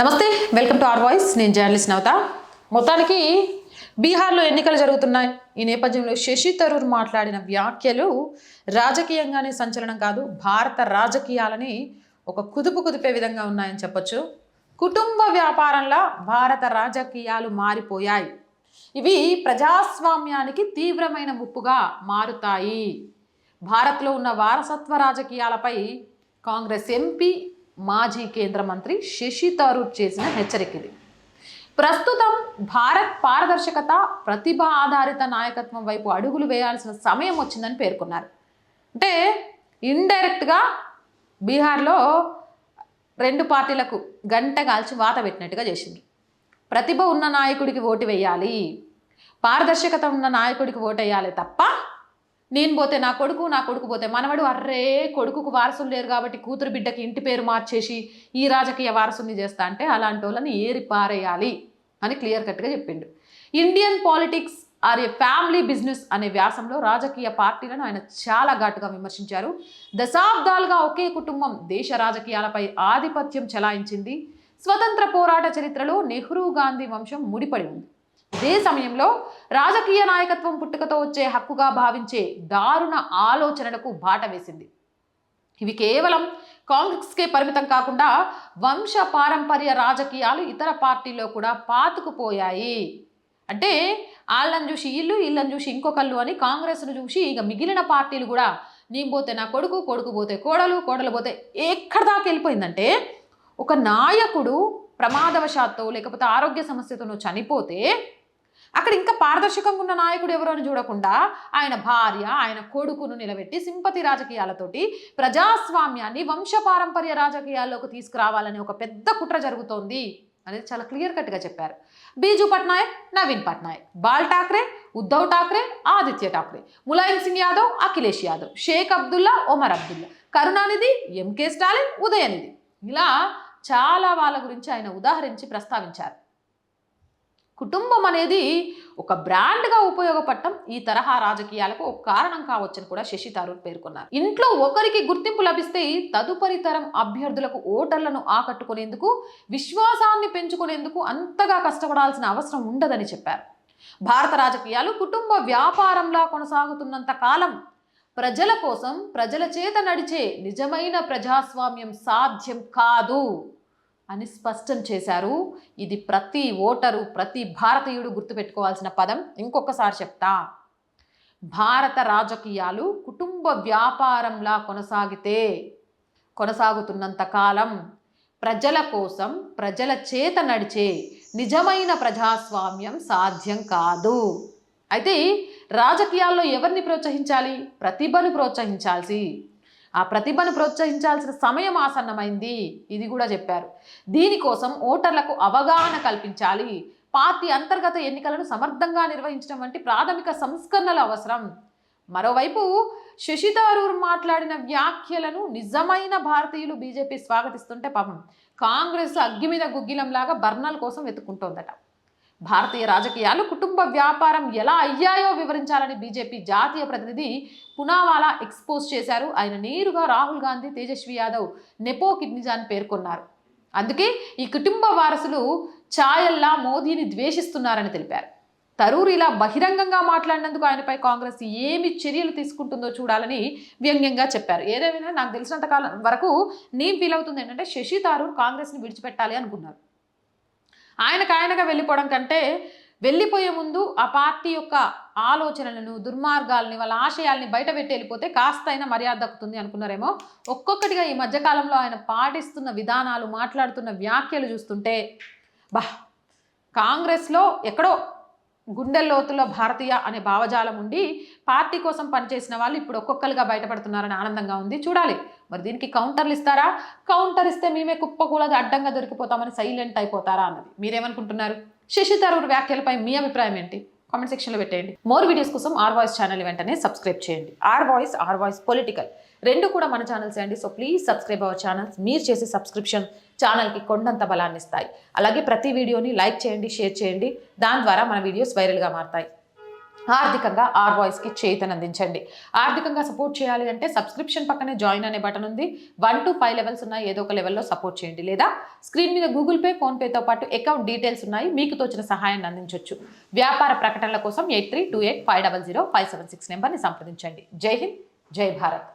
నమస్తే welcome to R voice. నేను journalist Navata. మొత్తానికి బీహార్లో ఎన్నికలు జరుగుతున్నాయి. ఈ నేపథ్యంలో శశి తరూర్ మాట్లాడిన వ్యాఖ్యలు రాజకీయంగానే సంచలనం కాదు భారత రాజకీయాలని ఒక కుదుపు కుదిపే విధంగా ఉన్నాయని చెప్పొచ్చు. కుటుంబ వ్యాపారంలో భారత రాజకీయాలు మారిపోయాయి. ఇవి ప్రజాస్వామ్యానికి తీవ్రమైన ముప్పుగా మారుతాయి. భారత్లో ఉన్న వారసత్వ రాజకీయాలపై కాంగ్రెస్ ఎంపీ మాజీ కేంద్ర మంత్రి శశి తరూర్ చేసిన హెచ్చరిక ఇది ప్రస్తుతం భారత్ పారదర్శకత ప్రతిభ ఆధారిత నాయకత్వం వైపు అడుగులు వేయాల్సిన సమయం వచ్చిందని పేర్కొన్నారు. అంటే ఇండైరెక్ట్గా బీహార్లో రెండు పార్టీలకు గంట కాల్చి వాత పెట్టినట్టుగా చేసింది. ప్రతిభ ఉన్న నాయకుడికి ఓటు వేయాలి పారదర్శకత ఉన్న నాయకుడికి ఓటు వేయాలి తప్ప నేను పోతే నా కొడుకు నా కొడుకు పోతే మనవడు అర్రే కొడుకుకు వారసులు లేరు కాబట్టి కూతురు బిడ్డకి ఇంటి పేరు మార్చేసి ఈ రాజకీయ వారసుని చేస్తా అంటే అలాంటి వాళ్ళని ఏరి పారేయాలి అని క్లియర్ కట్గా చెప్పిండు. Indian politics are a family business అనే వ్యాసంలో రాజకీయ పార్టీలను ఆయన చాలా ఘాటుగా విమర్శించారు. దశాబ్దాలుగా ఒకే కుటుంబం దేశ రాజకీయాలపై ఆధిపత్యం చెలాయించింది. స్వతంత్ర పోరాట చరిత్రలో నెహ్రూ గాంధీ వంశం ముడిపడి ఉంది. ఇదే సమయంలో రాజకీయ నాయకత్వం పుట్టుకతో వచ్చే హక్కుగా భావించే దారుణ ఆలోచనలకు బాట వేసింది. ఇవి కేవలం కాంగ్రెస్కే పరిమితం కాకుండా వంశ పారంపర్య రాజకీయాలు ఇతర పార్టీల్లో కూడా పాతుకుపోయాయి. అంటే వాళ్ళని చూసి ఇల్లు వీళ్ళని చూసి ఇంకొకళ్ళు అని కాంగ్రెస్ను చూసి ఇక మిగిలిన పార్టీలు కూడా నేను పోతే నా కొడుకు కొడుకు పోతే కోడలు కోడలు పోతే ఎక్కడ దాకా వెళ్ళిపోయిందంటే ఒక నాయకుడు ప్రమాదవశాత్తు లేకపోతే ఆరోగ్య సమస్యతోనో చనిపోతే అక్కడ ఇంకా పారదర్శకంగా ఉన్న నాయకుడు ఎవరు అని చూడకుండా ఆయన భార్య ఆయన కొడుకును నిలబెట్టి సింపతి రాజకీయాలతోటి ప్రజాస్వామ్యాన్ని వంశపారంపర్య రాజకీయాల్లోకి తీసుకురావాలని ఒక పెద్ద కుట్ర జరుగుతోంది అనేది చాలా క్లియర్ కట్గా చెప్పారు. Biju Patnaik Naveen Patnaik Bal Thackeray Uddhav Thackeray Aditya Thackeray Mulayam Singh Yadav Akhilesh Yadav Sheikh Abdullah Omar Abdullah Karunanidhi M K Stalin Udhayanidhi. ఇలా చాలా వాళ్ళ గురించి ఆయన ఉదాహరించి ప్రస్తావించారు. కుటుంబం అనేది ఒక బ్రాండ్గా ఉపయోగపడటం ఈ తరహా రాజకీయాలకు ఒక కారణం కావచ్చని కూడా శశి థరూర్ పేర్కొన్నారు. ఇంట్లో ఒకరికి గుర్తింపు లభిస్తే తదుపరి తరం అభ్యర్థులకు ఓటర్లను ఆకట్టుకునేందుకు విశ్వాసాన్ని పెంచుకునేందుకు అంతగా కష్టపడాల్సిన అవసరం ఉండదని చెప్పారు. భారత రాజకీయాలు కుటుంబ వ్యాపారంలా కొనసాగుతున్నంత కాలం ప్రజల కోసం ప్రజల చేత నడిచే నిజమైన ప్రజాస్వామ్యం సాధ్యం కాదు. అని స్పష్టం చేశారు. ఇది ప్రతి ఓటరు ప్రతి భారతీయుడు గుర్తుపెట్టుకోవాల్సిన పదం. ఇంకొకసారి చెప్తా. భారత రాజకీయాలు కుటుంబ వ్యాపారంలా కొనసాగితే కొనసాగుతున్నంత కాలం ప్రజల కోసం ప్రజల చేత నడిచే నిజమైన ప్రజాస్వామ్యం సాధ్యం కాదు. అయితే రాజకీయాల్లో ఎవరిని ప్రోత్సహించాలి? ప్రతిభను ప్రోత్సహించాల్సి ఆ ప్రతిభను ప్రోత్సహించాల్సిన సమయం ఆసన్నమైంది. ఇది కూడా చెప్పారు. దీనికోసం ఓటర్లకు అవగాహన కల్పించాలి. పార్టీ అంతర్గత ఎన్నికలను సమర్థంగా నిర్వహించడం వంటి ప్రాథమిక సంస్కరణలు అవసరం. మరోవైపు శశి థరూర్ మాట్లాడిన వ్యాఖ్యలను నిజమైన భారతీయులు బీజేపీ స్వాగతిస్తుంటే పాపం కాంగ్రెస్ అగ్గి మీద గుగ్గిలంలాగా బర్నల్ కోసం వెతుక్కుంటోందట. భారతీయ రాజకీయాలు కుటుంబ వ్యాపారం ఎలా అయ్యాయో వివరించాలని బీజేపీ జాతీయ ప్రతినిధి పునావాలా ఎక్స్పోజ్ చేశారు. ఆయన నేరుగా రాహుల్ గాంధీ తేజస్వి యాదవ్ నెపో కిడ్నిజాన్ని పేర్కొన్నారు. అందుకే ఈ కుటుంబ వారసులు ఛాయల్లా మోదీని ద్వేషిస్తున్నారని తెలిపారు. తరూర్ ఇలా బహిరంగంగా మాట్లాడినందుకు ఆయనపై కాంగ్రెస్ ఏమి చర్యలు తీసుకుంటుందో చూడాలని వ్యంగ్యంగా చెప్పారు. ఏదేమైనా నాకు తెలిసినంత కాలం వరకు నేను ఫీల్ అవుతుంది ఏంటంటే శశి తరూర్ కాంగ్రెస్ని విడిచిపెట్టాలి అనుకున్నారు. ఆయనకు ఆయనగా వెళ్ళిపోవడం కంటే వెళ్ళిపోయే ముందు ఆ పార్టీ యొక్క ఆలోచనలను దుర్మార్గాల్ని వాళ్ళ ఆశయాల్ని బయట పెట్టి వెళ్ళిపోతే కాస్త అయినా మర్యాద దక్కుతుంది అనుకున్నారేమో. ఒక్కొక్కటిగా ఈ మధ్యకాలంలో ఆయన పాటిస్తున్న విధానాలు మాట్లాడుతున్న వ్యాఖ్యలు చూస్తుంటే బా కాంగ్రెస్లో ఎక్కడో గుండె లోతుల్లో భారతీయ అనే భావజాలం ఉండి పార్టీ కోసం పనిచేసిన వాళ్ళు ఇప్పుడు ఒక్కొక్కరుగా బయటపడుతున్నారని ఆనందంగా ఉంది. చూడాలి. మరి దీనికి కౌంటర్లు ఇస్తారా? కౌంటర్ ఇస్తే మేమే కుప్పకూలది అడ్డంగా దొరికిపోతామని సైలెంట్ అయిపోతారా అన్నది. మీరేమనుకుంటున్నారు? శశి తరూర్ వ్యాఖ్యలపై మీ అభిప్రాయం ఏంటి? కామెంట్ సెక్షన్లో పెట్టేయండి. మోర్ వీడియోస్ కోసం ఆర్ వాయిస్ ఛానల్ వెంటనే సబ్స్క్రైబ్ చేయండి. R voice R voice political రెండు కూడా మన ఛానల్స్ అండి. So please subscribe our channels మీరు చేసే సబ్స్క్రిప్షన్ ఛానల్కి కొండంత బలాన్ని ఇస్తాయి. అలాగే ప్రతి వీడియోని లైక్ చేయండి షేర్ చేయండి. దాని ద్వారా మన వీడియోస్ వైరల్గా మారుతాయి. ఆర్థికంగా ఆర్ వాయిస్కి చేతనందించండి ఆర్థికంగా సపోర్ట్ చేయాలి అంటే సబ్స్క్రిప్షన్ పక్కనే జాయిన్ అనే బటన్ ఉంది. వన్ టు ఫైవ్ లెవెల్స్ ఉన్నాయి. ఏదో ఒక లెవెల్లో సపోర్ట్ చేయండి. లేదా స్క్రీన్ మీద గూగుల్ పే ఫోన్పేతో పాటు అకౌంట్ డీటెయిల్స్ ఉన్నాయి. మీకు తోచిన సహాయాన్ని అందించవచ్చు వ్యాపార ప్రకటనల కోసం eight three two eight five double zero five seven six నెంబర్ని సంప్రదించండి. జై హింద్ జై భారత్.